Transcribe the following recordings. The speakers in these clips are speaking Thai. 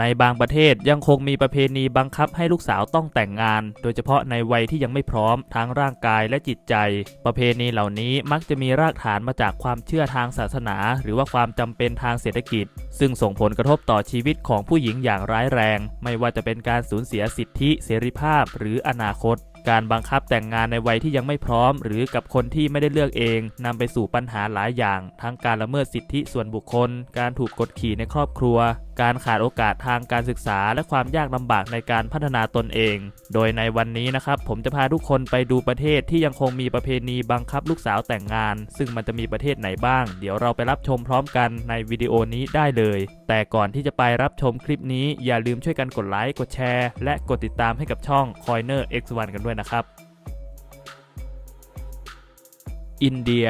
ในบางประเทศยังคงมีประเพณีบังคับให้ลูกสาวต้องแต่งงาน โดยเฉพาะในวัยที่ยังไม่พร้อมทั้งร่างกายและจิตใจ ประเพณีเหล่านี้มักจะมีรากฐานมาจากความเชื่อทางศาสนา หรือว่าความจำเป็นทางเศรษฐกิจ ซึ่งส่งผลกระทบต่อชีวิตของผู้หญิงอย่างร้ายแรง ไม่ว่าจะเป็นการสูญเสียสิทธิเสรีภาพ หรืออนาคตการบังคับแต่งงานในวัยที่ยังไม่พร้อม หรือกับคนที่ไม่ได้เลือกเองนำไปสู่ปัญหาหลายอย่าง ทั้งการละเมิดสิทธิส่วนบุคคล การถูกกดขี่ในครอบครัว การขาดโอกาสทางการศึกษา และความยากลำบากในการพัฒนาตนเอง โดยในวันนี้นะครับผมจะพาทุกคนไปดูประเทศที่ยังคงมีประเพณีบังคับลูกสาวแต่งงาน ซึ่งมันจะมีประเทศไหนบ้าง เดี๋ยวเราไปรับชมพร้อมกันในวิดีโอนี้ได้เลย แต่ก่อนที่จะไปรับชมคลิปนี้อย่าลืมช่วยกันกดไลค์กดแชร์ และกดติดตามให้กับช่อง Coiner X1 กันด้วยนะครับอินเดีย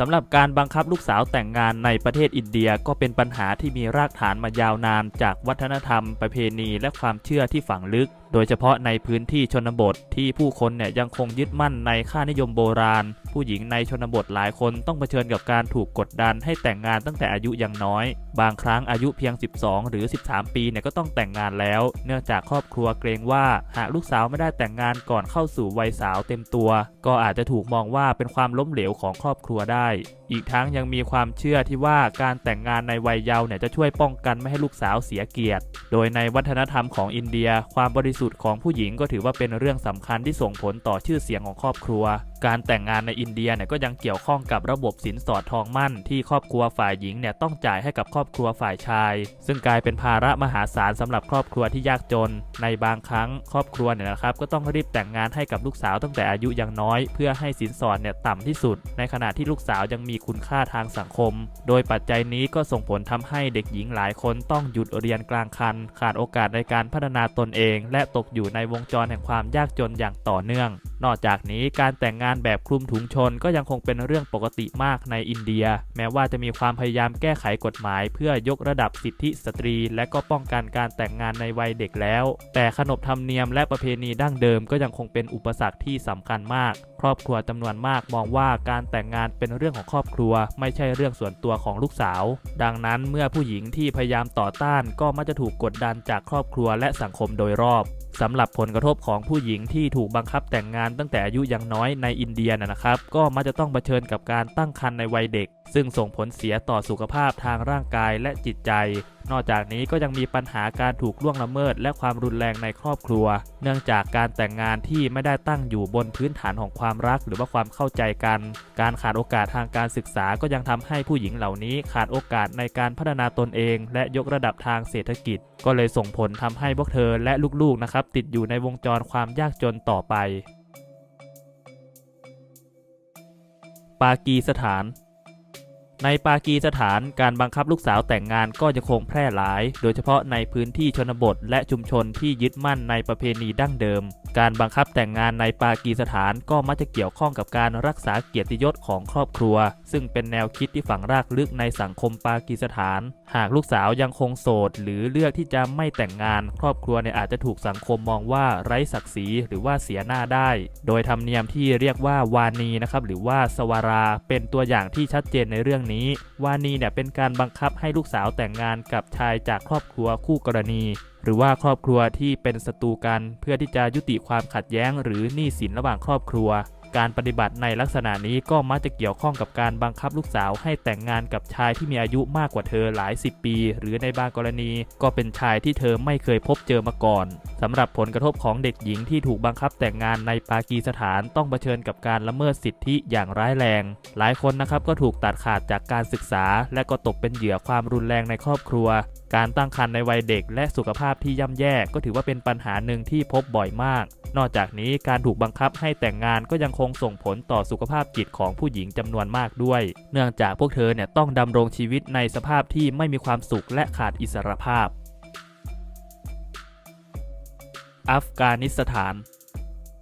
สำหรับการบังคับลูกสาวแต่งงานในประเทศอินเดียก็เป็นปัญหาที่มีรากฐานมายาวนานจากวัฒนธรรม ประเพณีและความเชื่อที่ฝังลึก โดยเฉพาะในพื้นที่ชนบทที่ผู้คนเนี่ยยังคงยึดมั่นในค่านิยมโบราณ ผู้หญิงในชนบทหลายคนต้องเผชิญกับการถูกกดดันให้แต่งงานตั้งแต่อายุยังน้อย บางครั้งอายุเพียง 12 หรือ 13 ปีเนี่ยก็ต้องแต่งงานแล้ว เนื่องจากครอบครัวเกรงว่าหากลูกสาวไม่ได้แต่งงานก่อนเข้าสู่วัยสาวเต็มตัว ก็อาจจะถูกมองว่าเป็นความล้มเหลวของครอบครัวได้อีกทั้งยังมีความเชื่อที่ว่าการแต่งงานในวัยเยาว์เนี่ยจะช่วยป้องกันไม่ให้ลูกสาวเสียเกียรติ โดยในวัฒนธรรมของอินเดีย ความบริสุทธิ์ของผู้หญิงก็ถือว่าเป็นเรื่องสำคัญที่ส่งผลต่อชื่อเสียงของครอบครัวการแต่งงานในอินเดียเนี่ยก็ยังเกี่ยวข้องกับระบบสินสอดทองมั่น ที่ครอบครัวฝ่ายหญิงเนี่ยต้องจ่ายให้กับครอบครัวฝ่ายชาย ซึ่งกลายเป็นภาระมหาศาลสำหรับครอบครัวที่ยากจน ในบางครั้งครอบครัวเนี่ยนะครับก็ต้องรีบแต่งงานให้กับลูกสาวตั้งแต่อายุยังน้อย เพื่อให้สินสอดเนี่ยต่ำที่สุด ในขณะที่ลูกสาวยังมีคุณค่าทางสังคม โดยปัจจัยนี้ก็ส่งผลทำให้เด็กหญิงหลายคนต้องหยุดเรียนกลางคัน ขาดโอกาสในการพัฒนาตนเอง และตกอยู่ในวงจรแห่งความยากจนอย่างต่อเนื่อง นอกจากนี้การแต่งงานแบบคลุมถุงชนก็ยังคงเป็นเรื่องปกติมากในอินเดีย แม้ว่าจะมีความพยายามแก้ไขกฎหมาย เพื่อยกระดับสิทธิสตรี และก็ป้องกันการแต่งงานในวัยเด็กแล้ว แต่ขนบธรรมเนียมและประเพณีดั้งเดิมก็ยังคงเป็นอุปสรรคที่สำคัญมาก ครอบครัวจำนวนมากมองว่าการแต่งงานเป็นเรื่องของครอบครัว ไม่ใช่เรื่องส่วนตัวของลูกสาว ดังนั้นเมื่อผู้หญิงที่พยายามต่อต้านก็มักจะถูกกดดันจากครอบครัวและสังคมโดยรอบ สำหรับผลกระทบของผู้หญิงที่ถูกบังคับแต่งงานตั้งแต่อายุยังน้อยในอินเดียนะครับ ก็มักจะต้องเผชิญกับการตั้งครรภ์ในวัยเด็ก ซึ่งส่งผลเสียต่อสุขภาพทางร่างกายและจิตใจ นอกจากนี้ก็ยังมีปัญหาการถูกล่วงละเมิด และความรุนแรงในครอบครัว เนื่องจากการแต่งงานที่ไม่ได้ตั้งอยู่บนพื้นฐานของความรัก หรือว่าความเข้าใจกัน การขาดโอกาสทางการศึกษาก็ยังทำให้ผู้หญิงเหล่านี้ขาดโอกาสในการพัฒนาตนเอง และยกระดับทางเศรษฐกิจ ก็เลยส่งผลทำให้พวกเธอและลูกๆนะครับติดอยู่ในวงจรความยากจนต่อไป ปากีสถาน ในปากีสถานการบังคับลูกสาวแต่งงานก็ยังคงแพร่หลาย โดยเฉพาะในพื้นที่ชนบทและชุมชนที่ยึดมั่นในประเพณีดั้งเดิม การบังคับแต่งงานในปากีสถานก็มักจะเกี่ยวข้องกับการรักษาเกียรติยศของครอบครัว ซึ่งเป็นแนวคิดที่ฝังรากลึกในสังคมปากีสถานหากลูกสาวยังคงโสด หรือเลือกที่จะไม่แต่งงาน ครอบครัวเนี่ยอาจจะถูกสังคมมองว่าไร้ศักดิ์ศรีหรือว่าเสียหน้าได้ โดยธรรมเนียมที่เรียกว่าวานีนะครับหรือว่าสวารา เป็นตัวอย่างที่ชัดเจนในเรื่องนี้ วานีเนี่ยเป็นการบังคับให้ลูกสาวแต่งงานกับชายจากครอบครัวคู่กรณี หรือว่าครอบครัวที่เป็นศัตรูกัน เพื่อที่จะยุติความขัดแย้ง หรือหนี้สินระหว่างครอบครัว การปฏิบัติในลักษณะนี้ก็มักจะเกี่ยวข้องกับการบังคับลูกสาวให้แต่งงานกับชายที่มีอายุมากกว่าเธอหลายสิบปี หรือในบางกรณี ก็เป็นชายที่เธอไม่เคยพบเจอมาก่อนสำหรับผลกระทบของเด็กหญิงที่ถูกบังคับแต่งงานในปากีสถานต้องเผชิญกับการละเมิดสิทธิอย่างร้ายแรง หลายคนนะครับก็ถูกตัดขาดจากการศึกษา และก็ตกเป็นเหยื่อความรุนแรงในครอบครัว การตั้งครรภ์ในวัยเด็กและสุขภาพที่ย่ำแย่ก็ถือว่าเป็นปัญหาหนึ่งที่พบบ่อยมาก นอกจากนี้การถูกบังคับให้แต่งงานก็ยังคงส่งผลต่อสุขภาพจิตของผู้หญิงจำนวนมากด้วย เนื่องจากพวกเธอเนี่ยต้องดำรงชีวิตในสภาพที่ไม่มีความสุขและขาดอิสรภาพ อัฟกานิสถาน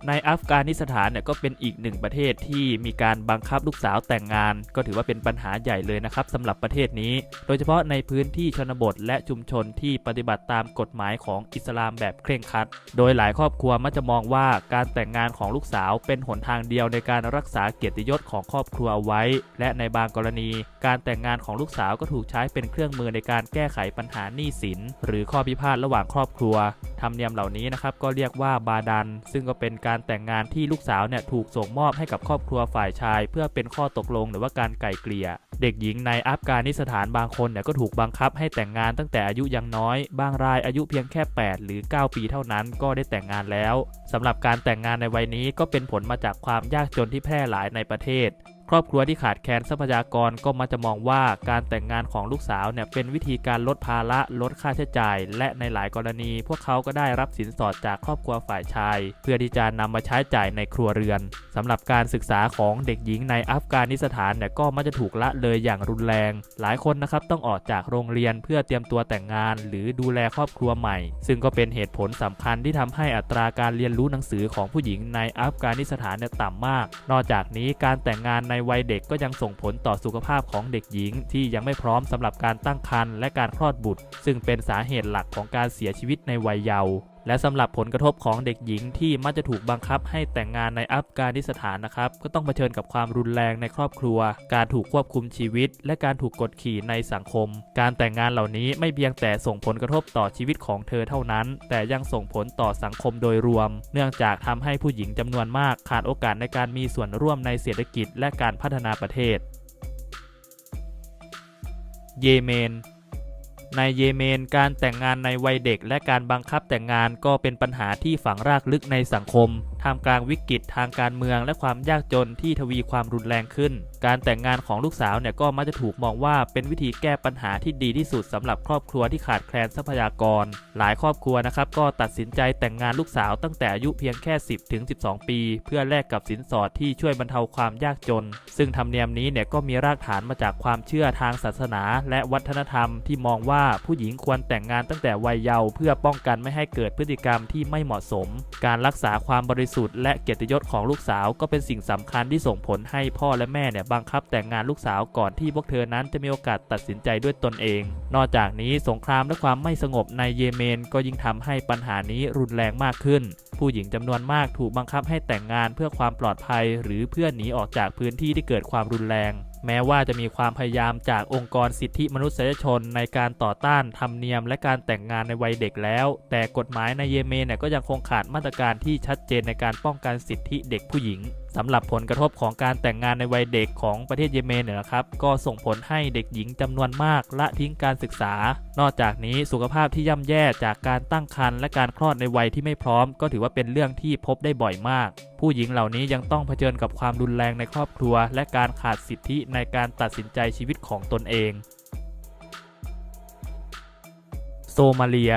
ในอัฟกานิสถานเนี่ยก็เป็นอีกหนึ่งประเทศที่มีการบังคับลูกสาวแต่งงาน ก็ถือว่าเป็นปัญหาใหญ่เลยนะครับสำหรับประเทศนี้ โดยเฉพาะในพื้นที่ชนบทและชุมชนที่ปฏิบัติตามกฎหมายของอิสลามแบบเคร่งครัด โดยหลายครอบครัวมักจะมองว่าการแต่งงานของลูกสาวเป็นหนทางเดียวในการรักษาเกียรติยศของครอบครัวเอาไว้ และในบางกรณี การแต่งงานของลูกสาวก็ถูกใช้เป็นเครื่องมือในการแก้ไขปัญหาหนี้สิน หรือข้อพิพาทระหว่างครอบครัวธรรมเนียมเหล่านี้นะครับก็เรียกว่าบาดัน ซึ่งก็เป็นการการแต่งงานที่ลูกสาวเนี่ยถูกส่งมอบให้กับครอบครัวฝ่ายชาย เพื่อเป็นข้อตกลงหรือว่าการไกล่เกลี่ย เด็กหญิงในอัฟกานิสถานบางคนเนี่ยก็ถูกบังคับให้แต่งงานตั้งแต่อายุยังน้อย บางรายอายุเพียงแค่ 8 หรือ 9 ปีเท่านั้นก็ได้แต่งงานแล้วสำหรับการแต่งงานในวัยนี้ก็เป็นผลมาจากความยากจนที่แพร่หลายในประเทศ ครอบครัวที่ขาดแคลนทรัพยากรก็มักจะมองว่าการแต่งงานของลูกสาวเนี่ยเป็นวิธีการลดภาระลดค่าใช้จ่าย และในหลายกรณี พวกเขาก็ได้รับสินสอดจากครอบครัวฝ่ายชาย เพื่อที่จะนำมาใช้จ่ายในครัวเรือนสำหรับการศึกษาของเด็กหญิงในอัฟกานิสถานเนี่ยก็มักจะถูกละเลยอย่างรุนแรง หลายคนนะครับต้องออกจากโรงเรียนเพื่อเตรียมตัวแต่งงาน หรือดูแลครอบครัวใหม่ ซึ่งก็เป็นเหตุผลสำคัญที่ทำให้อัตราการเรียนรู้หนังสือของผู้หญิงในอัฟกานิสถานเนี่ยต่ำมาก นอกจากนี้การแต่งงานในวัยเด็กก็ยังส่งผลต่อสุขภาพของเด็กหญิง ที่ยังไม่พร้อมสำหรับการตั้งครรภ์และการคลอดบุตร ซึ่งเป็นสาเหตุหลักของการเสียชีวิตในวัยเยาว์ และสำหรับผลกระทบของเด็กหญิงที่มักจะถูกบังคับให้แต่งงานในอัฟกานิสถานนะครับ ก็ต้องเผชิญกับความรุนแรงในครอบครัว การถูกควบคุมชีวิต และการถูกกดขี่ในสังคม การแต่งงานเหล่านี้ไม่เพียงแต่ส่งผลกระทบต่อชีวิตของเธอเท่านั้น แต่ยังส่งผลต่อสังคมโดยรวม เนื่องจากทำให้ผู้หญิงจำนวนมากขาดโอกาสในการมีส่วนร่วมในเศรษฐกิจ และการพัฒนาประเทศ เยเมน ในเยเมนการแต่งงานในวัยเด็ก และการบังคับแต่งงานก็เป็นปัญหาที่ฝังรากลึกในสังคม ท่ามกลางวิกฤตทางการเมืองและความยากจนที่ทวีความรุนแรงขึ้น การแต่งงานของลูกสาวเนี่ยก็มักจะถูกมองว่าเป็นวิธีแก้ปัญหาที่ดีที่สุดสำหรับครอบครัวที่ขาดแคลนทรัพยากร หลายครอบครัวนะครับก็ตัดสินใจแต่งงานลูกสาวตั้งแต่อายุเพียงแค่ 10ถึง12 ปี เพื่อแลกกับสินสอดที่ช่วยบรรเทาความยากจน ซึ่งธรรมเนียมนี้เนี่ยก็มีรากฐานมาจากความเชื่อทางศาสนา และวัฒนธรรมที่มองว่าผู้หญิงควรแต่งงานตั้งแต่วัยเยาว์เพื่อป้องกันไม่ให้เกิดพฤติกรรมที่ไม่เหมาะสม การรักษาความบริสุทธิ์และเกียรติยศของลูกสาวก็เป็นสิ่งสำคัญที่ส่งผลให้พ่อและแม่เนี่ยบังคับแต่งงานลูกสาวก่อนที่พวกเธอนั้นจะมีโอกาสตัดสินใจด้วยตนเอง นอกจากนี้สงครามและความไม่สงบในเยเมน ก็ยิ่งทำให้ปัญหานี้รุนแรงมากขึ้น ผู้หญิงจำนวนมากถูกบังคับให้แต่งงานเพื่อความปลอดภัย หรือเพื่อหนีออกจากพื้นที่ที่เกิดความรุนแรง แม้ว่าจะมีความพยายามจากองค์กรสิทธิมนุษยชนในการต่อต้านธรรมเนียมและการแต่งงานในวัยเด็กแล้ว แต่กฎหมายในเยเมนเนี่ยก็ยังคงขาดมาตรการที่ชัดเจนในการป้องกันสิทธิเด็กผู้หญิง สำหรับผลกระทบของการแต่งงานในวัยเด็กของประเทศเยเมนเนี่ยนะครับก็ส่งผลให้เด็กหญิงจำนวนมากละทิ้งการศึกษา นอกจากนี้สุขภาพที่ย่ำแย่จากการตั้งครรภ์และการคลอดในวัยที่ไม่พร้อม ก็ถือว่าเป็นเรื่องที่พบได้บ่อยมาก ผู้หญิงเหล่านี้ยังต้องเผชิญกับความรุนแรงในครอบครัว และการขาดสิทธิในการตัดสินใจชีวิตของตนเอง โซมาเลีย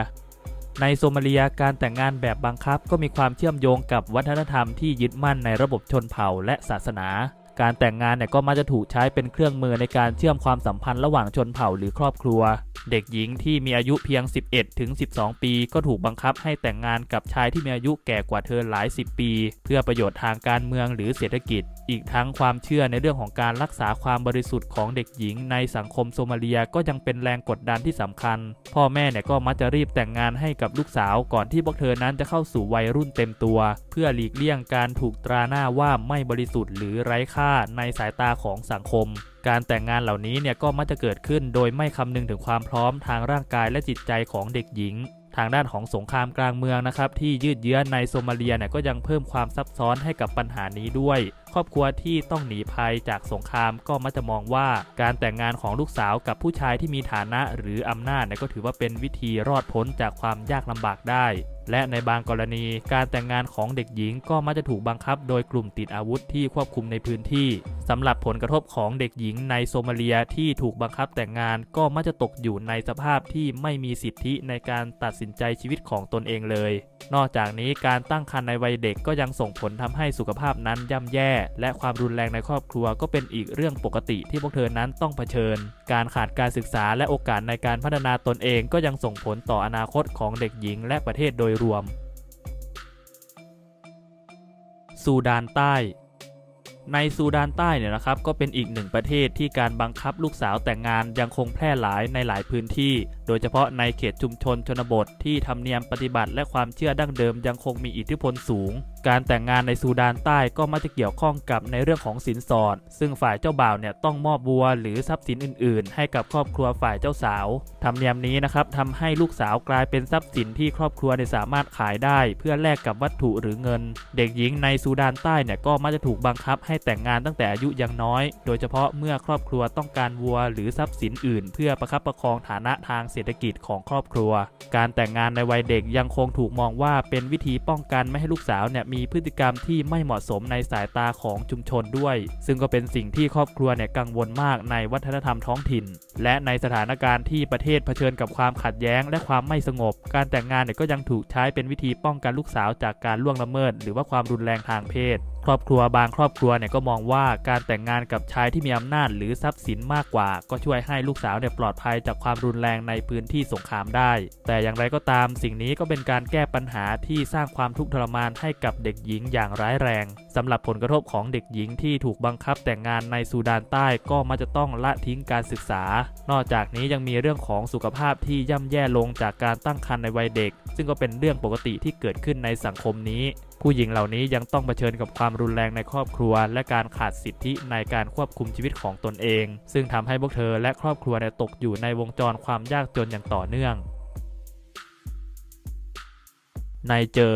ในโซมาเลียการแต่งงานแบบบังคับก็มีความเชื่อมโยงกับวัฒนธรรมที่ยึดมั่นในระบบชนเผ่าและศาสนา การแต่งงานเนี่ยก็มักจะถูกใช้เป็นเครื่องมือในการเชื่อมความสัมพันธ์ระหว่างชนเผ่าหรือครอบครัว เด็กหญิงที่มีอายุเพียง 11 ถึง 12 ปี ก็ถูกบังคับให้แต่งงานกับชายที่มีอายุแก่กว่าเธอหลาย 10 ปี เพื่อประโยชน์ทางการเมืองหรือเศรษฐกิจ อีกทั้งความเชื่อในเรื่องของการรักษาความบริสุทธิ์ของเด็กหญิงในสังคมโซมาเลียก็ยังเป็นแรงกดดันที่สำคัญ พ่อแม่เนี่ยก็มักจะรีบแต่งงานให้กับลูกสาวก่อนที่พวกเธอนั้นจะเข้าสู่วัยรุ่นเต็มตัว เพื่อหลีกเลี่ยงการถูกตราหน้าว่าไม่บริสุทธิ์หรือไร้ค่าในสายตาของสังคมการแต่งงานเหล่านี้เนี่ยก็มักจะเกิดขึ้นโดยไม่คำนึงถึงความพร้อมทางร่างกายและจิตใจของเด็กหญิง ทางด้านของสงครามกลางเมืองนะครับที่ยืดเยื้อในโซมาเลียเนี่ยก็ยังเพิ่มความซับซ้อนให้กับปัญหานี้ด้วย ครอบครัวที่ต้องหนีภัยจากสงครามก็มักจะมองว่าการแต่งงานของลูกสาวกับผู้ชายที่มีฐานะหรืออำนาจเนี่ยก็ถือว่าเป็นวิธีรอดพ้นจากความยากลำบากได้และในบางกรณีการแต่งงานของเด็กหญิงก็มักจะถูกบังคับโดยกลุ่มติดอาวุธที่ควบคุมในพื้นที่ สำหรับผลกระทบของเด็กหญิงในโซมาเลียที่ถูกบังคับแต่งงานก็มักจะตกอยู่ในสภาพที่ไม่มีสิทธิในการตัดสินใจชีวิตของตนเองเลย นอกจากนี้การตั้งครรภ์ในวัยเด็กก็ยังส่งผลทำให้สุขภาพนั้นย่ำแย่ และความรุนแรงในครอบครัวก็เป็นอีกเรื่องปกติที่พวกเธอนั้นต้องเผชิญ การขาดการศึกษาและโอกาสในการพัฒนาตนเองก็ยังส่งผลต่ออนาคตของเด็กหญิงและประเทศโดยรวม ซูดานใต้ ในซูดานใต้เนี่ยนะครับก็เป็นอีกหนึ่งประเทศที่การบังคับลูกสาวแต่งงานยังคงแพร่หลายในหลายพื้นที่ โดยเฉพาะในเขตชุมชนชนบทที่ธรรมเนียมปฏิบัติและความเชื่อดั้งเดิมยังคงมีอิทธิพลสูงการแต่งงานในซูดานใต้ก็มักจะเกี่ยวข้องกับในเรื่องของสินสอด ซึ่งฝ่ายเจ้าบ่าวเนี่ยต้องมอบบัวหรือทรัพย์สินอื่น ๆ ให้กับครอบครัวฝ่ายเจ้าสาวธรรมเนียมนี้นะครับทำให้ลูกสาวกลายเป็นทรัพย์สินที่ครอบครัวเนี่ยสามารถขายได้ เพื่อแลกกับวัตถุหรือเงิน เด็กหญิงในซูดานใต้เนี่ยก็มักจะถูกบังคับให้แต่งงานตั้งแต่อายุยังน้อย โดยเฉพาะเมื่อครอบครัวต้องการวัวหรือทรัพย์สินอื่น เพื่อประคับประคองฐานะทางเศรษฐกิจของครอบครัว การแต่งงานในวัยเด็กยังคงถูกมองว่าเป็นวิธีป้องกันไม่ให้ลูกสาวเนี่ยมีพฤติกรรมที่ไม่เหมาะสมในสายตาของชุมชนด้วย ซึ่งก็เป็นสิ่งที่ครอบครัวเนี่ยกังวลมากในวัฒนธรรมท้องถิ่น และในสถานการณ์ที่ประเทศเผชิญกับความขัดแย้ง และความไม่สงบ การแต่งงานเนี่ยก็ยังถูกใช้เป็นวิธีป้องกันลูกสาวจากการล่วงละเมิด หรือว่าความรุนแรงทางเพศ ครอบครัวบางครอบครัวเนี่ยก็มองว่าการแต่งงานกับชายที่มีอำนาจหรือทรัพย์สินมากกว่า ก็ช่วยให้ลูกสาวเนี่ยปลอดภัยจากความรุนแรงในพื้นที่สงครามได้ แต่อย่างไรก็ตามสิ่งนี้ก็เป็นการแก้ปัญหาที่สร้างความทุกข์ทรมานให้กับเด็กหญิงอย่างร้ายแรงสำหรับผลกระทบของเด็กหญิงที่ถูกบังคับแต่งงานในซูดานใต้ก็มักจะต้องละทิ้งการศึกษา นอกจากนี้ยังมีเรื่องของสุขภาพที่ย่ำแย่ลงจากการตั้งครรภ์ในวัยเด็ก ซึ่งก็เป็นเรื่องปกติที่เกิดขึ้นในสังคมนี้ ผู้หญิงเหล่านี้ยังต้องเผชิญกับความรุนแรงในครอบครัว และการขาดสิทธิในการควบคุมชีวิตของตนเอง ซึ่งทำให้พวกเธอและครอบครัวตกอยู่ในวงจรความยากจนอย่างต่อเนื่องไนเจอ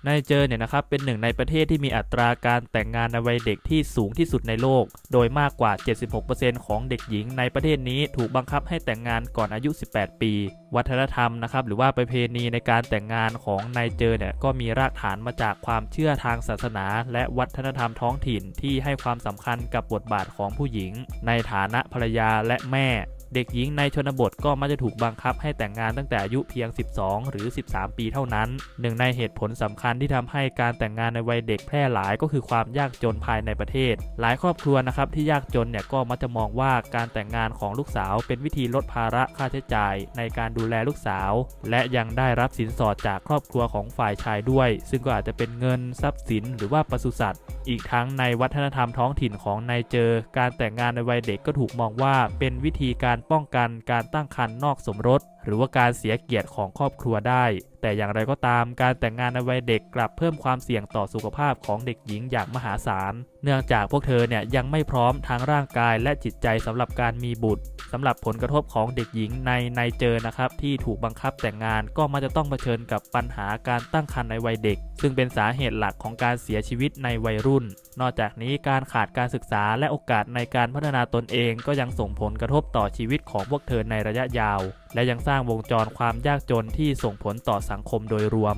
ร์ไนเจอร์เนี่ยนะครับเป็นหนึ่งในประเทศที่มีอัตราการแต่งงานในวัยเด็กที่สูงที่สุดในโลก โดยมากกว่า 76%ของเด็กหญิงในประเทศนี้ถูกบังคับให้แต่งงานก่อนอายุ 18 ปี วัฒนธรรมนะครับหรือว่าประเพณีในการแต่งงานของไนเจอร์เนี่ยก็มีรากฐานมาจากความเชื่อทางศาสนา และวัฒนธรรมท้องถิ่นที่ให้ความสำคัญกับบทบาทของผู้หญิง ในฐานะภรรยาและแม่ เด็กหญิงในชนบทก็มักจะถูกบังคับให้แต่งงานตั้งแต่อายุเพียง 12 หรือ 13 ปีเท่านั้น หนึ่งในเหตุผลสำคัญที่ทำให้การแต่งงานในวัยเด็กแพร่หลายก็คือความยากจนภายในประเทศ หลายครอบครัวนะครับที่ยากจนเนี่ยก็มักจะมองว่าการแต่งงานของลูกสาว เป็นวิธีลดภาระค่าใช้จ่ายในการดูแลลูกสาว และยังได้รับสินสอดจากครอบครัวของฝ่ายชายด้วย ซึ่งก็อาจจะเป็นเงินทรัพย์สิน หรือว่าปศุสัตว์ อีกทั้งในวัฒนธรรมท้องถิ่นของไนเจอร์การแต่งงานในวัยเด็กก็ถูกมองว่าเป็นวิธีการป้องกันการตั้งครรภ์นอกสมรส หรือว่าการเสียเกียรติของครอบครัวได้ แต่อย่างไรก็ตามการแต่งงานในวัยเด็กกลับเพิ่มความเสี่ยงต่อสุขภาพของเด็กหญิงอย่างมหาศาล เนื่องจากพวกเธอเนี่ยยังไม่พร้อมทางร่างกายและจิตใจสำหรับการมีบุตร สำหรับผลกระทบของเด็กหญิงในไนเจอ์นะครับที่ถูกบังคับแต่งงานก็มักจะต้องเผชิญกับปัญหาการตั้งครรภ์ในวัยเด็ก ซึ่งเป็นสาเหตุหลักของการเสียชีวิตในวัยรุ่น นอกจากนี้การขาดการศึกษาและโอกาสในการพัฒนาตนเองก็ยังส่งผลกระทบต่อชีวิตของพวกเธอในระยะยาว และยังสร้างวงจรความยากจนที่ส่งผลต่อสังคมโดยรวม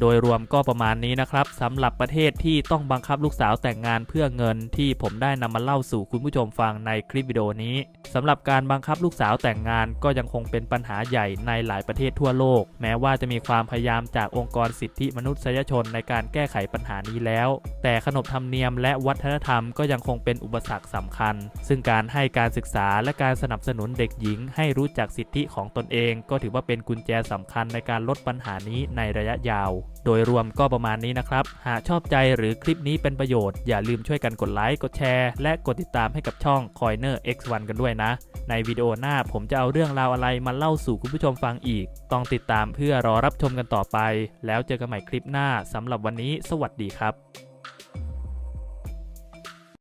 โดยรวมก็ประมาณนี้นะครับสำหรับประเทศที่ต้องบังคับลูกสาวแต่งงานเพื่อเงินที่ผมได้นำมาเล่าสู่คุณผู้ชมฟังในคลิปวิดีโอนี้สำหรับการบังคับลูกสาวแต่งงานก็ยังคงเป็นปัญหาใหญ่ในหลายประเทศทั่วโลก แม้ว่าจะมีความพยายามจากองค์กรสิทธิมนุษยชนในการแก้ไขปัญหานี้แล้ว แต่ขนบธรรมเนียมและวัฒนธรรมก็ยังคงเป็นอุปสรรคสำคัญ ซึ่งการให้การศึกษาและการสนับสนุนเด็กหญิง ให้รู้จักสิทธิของตนเอง ก็ถือว่าเป็นกุญแจสำคัญในการลดปัญหานี้ในระยะยาวโดยรวมก็ประมาณนี้นะครับ หากชอบใจหรือคลิปนี้เป็นประโยชน์ อย่าลืมช่วยกันกดไลค์กดแชร์ และกดติดตามให้กับช่อง Coiner X1 กันด้วยนะ ในวิดีโอหน้าผมจะเอาเรื่องราวอะไรมาเล่าสู่คุณผู้ชมฟังอีก ต้องติดตามเพื่อรอรับชมกันต่อไป แล้วเจอกันใหม่คลิปหน้าสำหรับวันนี้ สวัสดีครับ